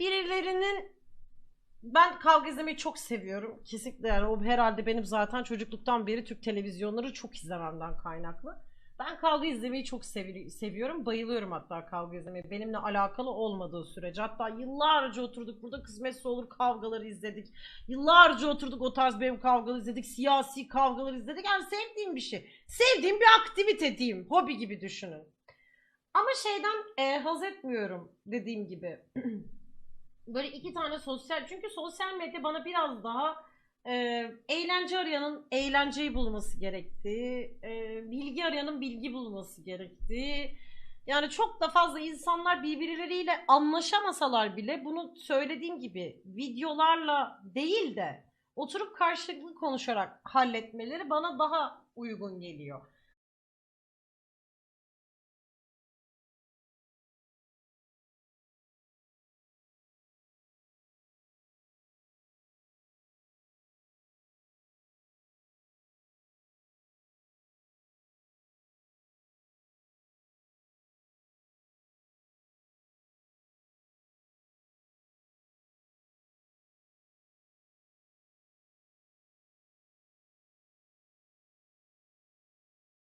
birilerinin ben kavga izlemeyi çok seviyorum. Kesinlikle yani o herhalde benim zaten çocukluktan beri Türk televizyonları çok izlememden kaynaklı. Ben kavga izlemeyi çok sevi- seviyorum. Bayılıyorum hatta kavga izlemeyi. Benimle alakalı olmadığı sürece. Hatta yıllarca oturduk burada kısmetse olur kavgaları izledik. Yıllarca oturduk o tarz benim kavgaları izledik. Siyasi kavgaları izledik. Yani sevdiğim bir şey. Sevdiğim bir aktivite diyeyim. Hobi gibi düşünün. Ama şeyden e, haz etmiyorum dediğim gibi. Böyle iki tane sosyal çünkü sosyal medya bana biraz daha e, eğlence arayanın eğlenceyi bulması gerektiği, e, bilgi arayanın bilgi bulması gerektiği. Yani çok da fazla insanlar birbirleriyle anlaşamasalar bile bunu söylediğim gibi videolarla değil de oturup karşılıklı konuşarak halletmeleri bana daha uygun geliyor.